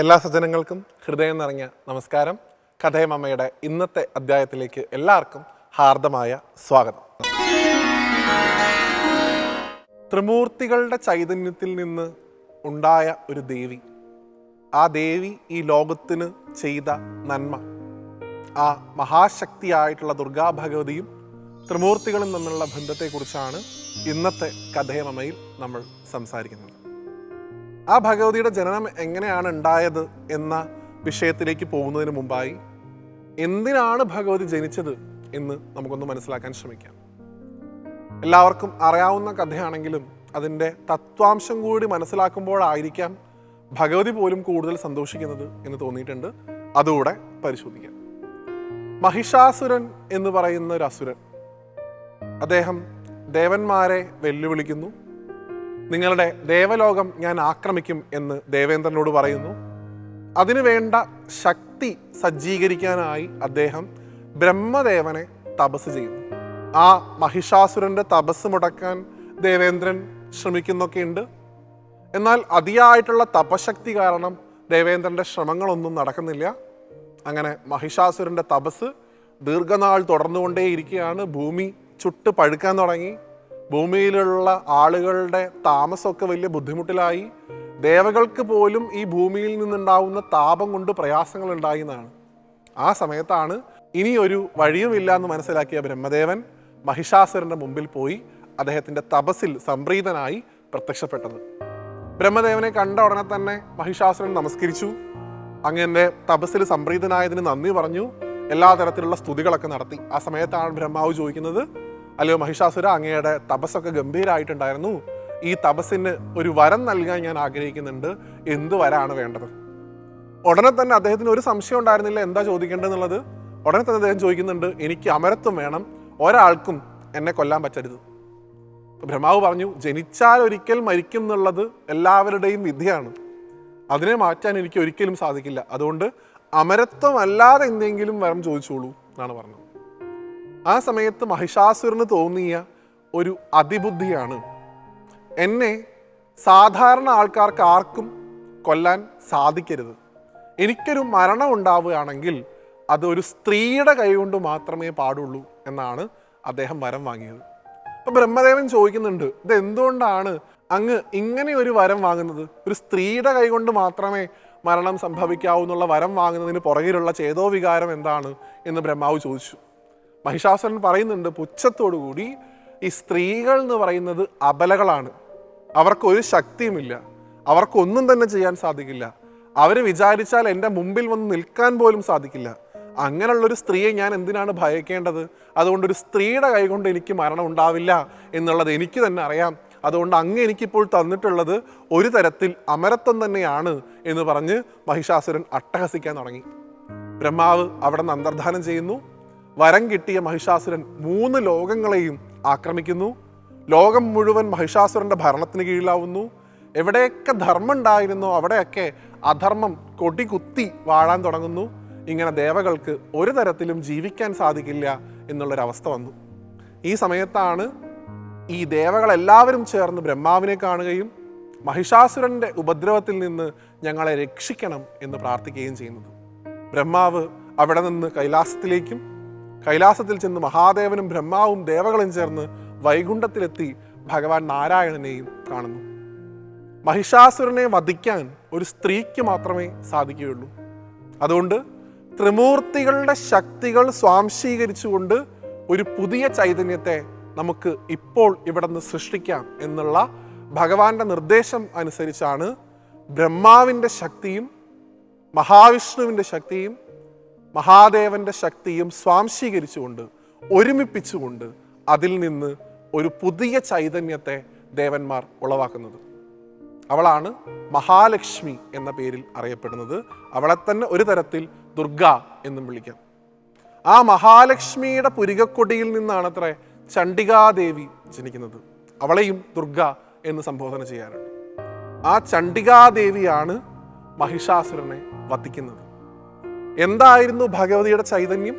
എല്ലാ സജ്ജനങ്ങൾക്കും ഹൃദയം നിറഞ്ഞ നമസ്കാരം. കഥയമ്മയുടെ ഇന്നത്തെ അധ്യായത്തിലേക്ക് എല്ലാവർക്കും ഹാർദമായ സ്വാഗതം. ത്രിമൂർത്തികളുടെ ചൈതന്യത്തിൽ നിന്ന് ഉണ്ടായ ഒരു ദേവി. ആ ദേവി ഈ ലോകത്തിന് ചെയ്ത നന്മ. ആ മഹാശക്തിയായിട്ടുള്ള ദുർഗാ ഭഗവതിയും ത്രിമൂർത്തികളും തമ്മിലുള്ള ബന്ധത്തെക്കുറിച്ചാണ് ഇന്നത്തെ കഥയമ്മയിൽ നമ്മൾ സംസാരിക്കുന്നത്. ആ ഭഗവതിയുടെ ജനനം എങ്ങനെയാണ് ഉണ്ടായത് എന്ന വിഷയത്തിലേക്ക് പോകുന്നതിന് മുമ്പായി എന്തിനാണ് ഭഗവതി ജനിച്ചത് എന്ന് നമുക്കൊന്ന് മനസ്സിലാക്കാൻ ശ്രമിക്കാം. എല്ലാവർക്കും അറിയാവുന്ന കഥയാണെങ്കിലും അതിന്റെ തത്വാംശം കൂടി മനസ്സിലാക്കുമ്പോഴായിരിക്കാം ഭഗവതി പോലും കൂടുതൽ സന്തോഷിക്കുന്നത് എന്ന് തോന്നിയിട്ടുണ്ട്. അതുകൂടെ പരിശോധിക്കാം. മഹിഷാസുരൻ എന്ന് പറയുന്ന ഒരു അസുരൻ. അദ്ദേഹം ദേവന്മാരെ വെല്ലുവിളിക്കുന്നു. നിങ്ങളുടെ ദേവലോകം ഞാൻ ആക്രമിക്കും എന്ന് ദേവേന്ദ്രനോട് പറയുന്നു. അതിനു വേണ്ട ശക്തി സജ്ജീകരിക്കാനായി അദ്ദേഹം ബ്രഹ്മദേവനെ തപസ് ചെയ്യുന്നു. ആ മഹിഷാസുരന്റെ തപസ് മുടക്കാൻ ദേവേന്ദ്രൻ ശ്രമിക്കുന്നൊക്കെയുണ്ട്. എന്നാൽ അതിയായിട്ടുള്ള തപശക്തി കാരണം ദേവേന്ദ്രന്റെ ശ്രമങ്ങളൊന്നും നടക്കുന്നില്ല. അങ്ങനെ മഹിഷാസുരന്റെ തപസ് ദീർഘനാൾ തുടർന്നുകൊണ്ടേയിരിക്കുകയാണ്. ഭൂമി ചുട്ട് പഴുക്കാൻ തുടങ്ങി. ഭൂമിയിലുള്ള ആളുകളുടെ താമസമൊക്കെ വലിയ ബുദ്ധിമുട്ടിലായി. ദേവകൾക്ക് പോലും ഈ ഭൂമിയിൽ നിന്നുണ്ടാവുന്ന താപം കൊണ്ട് പ്രയാസങ്ങൾ ഉണ്ടായി എന്നാണ്. ആ സമയത്താണ് ഇനി ഒരു വഴിയുമില്ല എന്ന് മനസ്സിലാക്കിയ ബ്രഹ്മദേവൻ മഹിഷാസുരന്റെ മുമ്പിൽ പോയി അദ്ദേഹത്തിന്റെ തപസ്സിൽ സംപ്രീതനായി പ്രത്യക്ഷപ്പെട്ടത്. ബ്രഹ്മദേവനെ കണ്ട ഉടനെ തന്നെ മഹിഷാസുരൻ നമസ്കരിച്ചു. അങ്ങനെ തപസ്സിൽ സംപ്രീതനായതിന് നന്ദി പറഞ്ഞു. എല്ലാ തരത്തിലുള്ള സ്തുതികളൊക്കെ നടത്തി. ആ സമയത്താണ് ബ്രഹ്മാവ് ചോദിക്കുന്നത് അല്ലയോ മഹിഷാസുര അങ്ങയുടെ തപസ്സൊക്കെ ഗംഭീരമായിട്ടുണ്ടായിരുന്നു ഈ തപസ്സിന് ഒരു വരം നൽകാൻ ഞാൻ ആഗ്രഹിക്കുന്നുണ്ട്. എന്ത് വരാണ് വേണ്ടത്? ഉടനെ തന്നെ അദ്ദേഹത്തിന് ഒരു സംശയം ഉണ്ടായിരുന്നില്ല. എന്താ ചോദിക്കേണ്ടതെന്നുള്ളത്? ഉടനെ തന്നെ അദ്ദേഹം ചോദിക്കുന്നുണ്ട്. എനിക്ക് അമരത്വം വേണം. ഒരാൾക്കും എന്നെ കൊല്ലാൻ പറ്റരുത്. ബ്രഹ്മാവ് പറഞ്ഞു ജനിച്ചാൽ ഒരിക്കൽ മരിക്കും എന്നുള്ളത് എല്ലാവരുടെയും വിധിയാണ്. അതിനെ മാറ്റാൻ എനിക്ക് ഒരിക്കലും സാധിക്കില്ല. അതുകൊണ്ട് അമരത്വം അല്ലാതെ എന്തെങ്കിലും വരം ചോദിച്ചോളൂ എന്നാണ് പറഞ്ഞത്. ആ സമയത്ത് മഹിഷാസുരന് തോന്നിയ ഒരു അതിബുദ്ധിയാണ്. എന്നെ സാധാരണ ആൾക്കാർക്ക് ആർക്കും കൊല്ലാൻ സാധിക്കരുത്. എനിക്കൊരു മരണം ഉണ്ടാവുകയാണെങ്കിൽ അത് ഒരു സ്ത്രീയുടെ കൈകൊണ്ട് മാത്രമേ പാടുള്ളൂ എന്നാണ് അദ്ദേഹം വരം വാങ്ങിയത്. അപ്പം ബ്രഹ്മദേവൻ ചോദിക്കുന്നുണ്ട് ഇത് എന്തുകൊണ്ടാണ് അങ്ങ് ഇങ്ങനെ ഒരു വരം വാങ്ങുന്നത്? ഒരു സ്ത്രീയുടെ കൈകൊണ്ട് മാത്രമേ മരണം സംഭവിക്കാവൂ എന്നുള്ള വരം വാങ്ങുന്നതിന് പുറകിലുള്ള ചേതോ വികാരം എന്താണ്? എന്ന് ബ്രഹ്മാവ് ചോദിച്ചു. മഹിഷാസുരൻ പറയുന്നുണ്ട് പുച്ഛത്തോടുകൂടി ഈ സ്ത്രീകൾ എന്ന് പറയുന്നത് അബലകളാണ്. അവർക്കൊരു ശക്തിയുമില്ല. അവർക്കൊന്നും തന്നെ ചെയ്യാൻ സാധിക്കില്ല. അവർ വിചാരിച്ചാൽ എന്റെ മുമ്പിൽ വന്ന് നിൽക്കാൻ പോലും സാധിക്കില്ല. അങ്ങനെയുള്ളൊരു സ്ത്രീയെ ഞാൻ എന്തിനാണ് ഭയക്കേണ്ടത്? അതുകൊണ്ട് ഒരു സ്ത്രീയുടെ കൈകൊണ്ട് എനിക്ക് മരണം ഉണ്ടാവില്ല എന്നുള്ളത് എനിക്ക് തന്നെ അറിയാം. അതുകൊണ്ട് അങ്ങ് എനിക്കിപ്പോൾ തന്നിട്ടുള്ളത് ഒരു തരത്തിൽ അമരത്വം തന്നെയാണ് എന്ന് പറഞ്ഞ് മഹിഷാസുരൻ അട്ടഹസിക്കാൻ തുടങ്ങി. ബ്രഹ്മാവ് അവിടെ നിന്ന് അന്തർധാനം ചെയ്യുന്നു. വരം കിട്ടിയ മഹിഷാസുരൻ മൂന്ന് ലോകങ്ങളെയും ആക്രമിക്കുന്നു. ലോകം മുഴുവൻ മഹിഷാസുരന്റെ ഭരണത്തിന് കീഴിലാവുന്നു. എവിടെയൊക്കെ ധർമ്മം ഉണ്ടായിരുന്നോ അവിടെയൊക്കെ അധർമ്മം കൊടികുത്തി വാഴാൻ തുടങ്ങുന്നു. ഇങ്ങനെ ദേവകൾക്ക് ഒരു തരത്തിലും ജീവിക്കാൻ സാധിക്കില്ല എന്നുള്ളൊരവസ്ഥ വന്നു. ഈ സമയത്താണ് ഈ ദേവകളെല്ലാവരും ചേർന്ന് ബ്രഹ്മാവിനെ കാണുകയും മഹിഷാസുരന്റെ ഉപദ്രവത്തിൽ നിന്ന് ഞങ്ങളെ രക്ഷിക്കണം എന്ന് പ്രാർത്ഥിക്കുകയും ചെയ്യുന്നത്. ബ്രഹ്മാവ് അവിടെ നിന്ന് കൈലാസത്തിലേക്കും കൈലാസത്തിൽ ചെന്ന് മഹാദേവനും ബ്രഹ്മാവും ദേവകളും ചേർന്ന് വൈകുണ്ഠത്തിലെത്തി ഭഗവാൻ നാരായണനെയും കാണുന്നു. മഹിഷാസുരനെ വധിക്കാൻ ഒരു സ്ത്രീക്ക് മാത്രമേ സാധിക്കുകയുള്ളൂ. അതുകൊണ്ട് ത്രിമൂർത്തികളുടെ ശക്തികൾ സ്വാംശീകരിച്ചുകൊണ്ട് ഒരു പുതിയ ചൈതന്യത്തെ നമുക്ക് ഇപ്പോൾ ഇവിടെ നിന്ന് സൃഷ്ടിക്കാം എന്നുള്ള ഭഗവാന്റെ നിർദ്ദേശം അനുസരിച്ചാണ് ബ്രഹ്മാവിന്റെ ശക്തിയും മഹാവിഷ്ണുവിന്റെ ശക്തിയും മഹാദേവന്റെ ശക്തിയും സ്വാംശീകരിച്ചുകൊണ്ട് ഒരുമിപ്പിച്ചുകൊണ്ട് അതിൽ നിന്ന് ഒരു പുതിയ ചൈതന്യത്തെ ദേവന്മാർ ഉളവാക്കുന്നത്. അവളാണ് മഹാലക്ഷ്മി എന്ന പേരിൽ അറിയപ്പെടുന്നത്. അവളെ തന്നെ ഒരു തരത്തിൽ ദുർഗ എന്നും വിളിക്കാം. ആ മഹാലക്ഷ്മിയുടെ പുരികക്കൊടിയിൽ നിന്നാണ് അത്ര ചണ്ഡികാദേവി ജനിക്കുന്നത്. അവളെയും ദുർഗ എന്ന് സംബോധന ചെയ്യാറുണ്ട്. ആ ചണ്ഡികാദേവിയാണ് മഹിഷാസുരനെ വധിക്കുന്നത്. എന്തായിരുന്നു ഭഗവതിയുടെ ചൈതന്യം?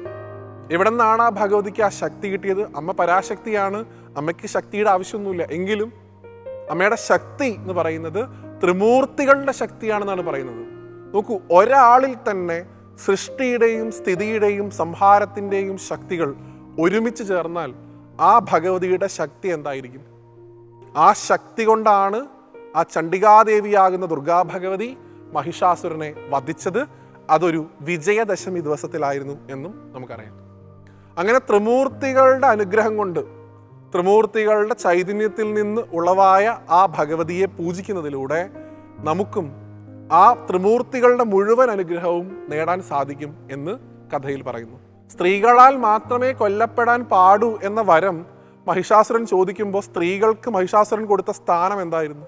എവിടെ നിന്നാണ് ആ ഭഗവതിക്ക് ആ ശക്തി കിട്ടിയത്? അമ്മ പരാശക്തിയാണ്. അമ്മയ്ക്ക് ശക്തിയുടെ ആവശ്യമൊന്നുമില്ല. എങ്കിലും അമ്മയുടെ ശക്തി എന്ന് പറയുന്നത് ത്രിമൂർത്തികളുടെ ശക്തിയാണെന്നാണ് പറയുന്നത്. നോക്കൂ ഒരാളിൽ തന്നെ സൃഷ്ടിയുടെയും സ്ഥിതിയുടെയും സംഹാരത്തിന്റെയും ശക്തികൾ ഒരുമിച്ച് ചേർന്നാൽ ആ ഭഗവതിയുടെ ശക്തി എന്തായിരിക്കും? ആ ശക്തി കൊണ്ടാണ് ആ ചണ്ഡികാദേവിയാകുന്ന ദുർഗാ ഭഗവതി മഹിഷാസുരനെ വധിച്ചത്. അതൊരു വിജയദശമി ദിവസത്തിലായിരുന്നു എന്നും നമുക്കറിയാം. അങ്ങനെ ത്രിമൂർത്തികളുടെ അനുഗ്രഹം കൊണ്ട് ത്രിമൂർത്തികളുടെ ചൈതന്യത്തിൽ നിന്ന് ഉളവായ ആ ഭഗവതിയെ പൂജിക്കുന്നതിലൂടെ നമുക്കും ആ ത്രിമൂർത്തികളുടെ മുഴുവൻ അനുഗ്രഹവും നേടാൻ സാധിക്കും എന്ന് കഥയിൽ പറയുന്നു. സ്ത്രീകളാൽ മാത്രമേ കൊല്ലപ്പെടാൻ പാടൂ എന്ന വരം മഹിഷാസുരൻ ചോദിക്കുമ്പോൾ സ്ത്രീകൾക്ക് മഹിഷാസുരൻ കൊടുത്ത സ്ഥാനം എന്തായിരുന്നു?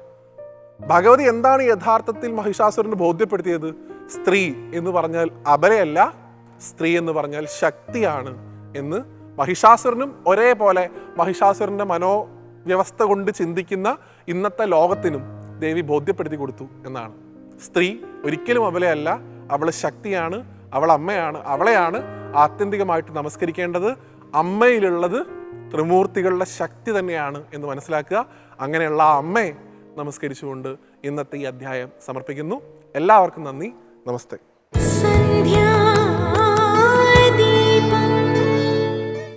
ഭഗവതി എന്താണ് യഥാർത്ഥത്തിൽ മഹിഷാസുരന് ബോധ്യപ്പെടുത്തിയത്? സ്ത്രീ എന്ന് പറഞ്ഞാൽ അപരയല്ല സ്ത്രീ എന്ന് പറഞ്ഞാൽ ശക്തിയാണ് എന്ന് മഹിഷാസുരനും ഒരേപോലെ മഹിഷാസുരന്റെ മനോവ്യവസ്ഥ കൊണ്ട് ചിന്തിക്കുന്ന ഇന്നത്തെ ലോകത്തിനും ദേവി ബോധ്യപ്പെടുത്തി കൊടുത്തു എന്നാണ്. സ്ത്രീ ഒരിക്കലും അവലെയല്ല അവൾ ശക്തിയാണ് അവൾ അമ്മയാണ് അവളെയാണ് ആത്യന്തികമായിട്ട് നമസ്കരിക്കേണ്ടത്. അമ്മയിലുള്ളത് ത്രിമൂർത്തികളുടെ ശക്തി തന്നെയാണ് എന്ന് മനസ്സിലാക്കുക. അങ്ങനെയുള്ള അമ്മയെ നമസ്കരിച്ചുകൊണ്ട് ഇന്നത്തെ ഈ അധ്യായം സമർപ്പിക്കുന്നു. എല്ലാവർക്കും നന്ദി. നമസ്തേ സന്ധ്യാ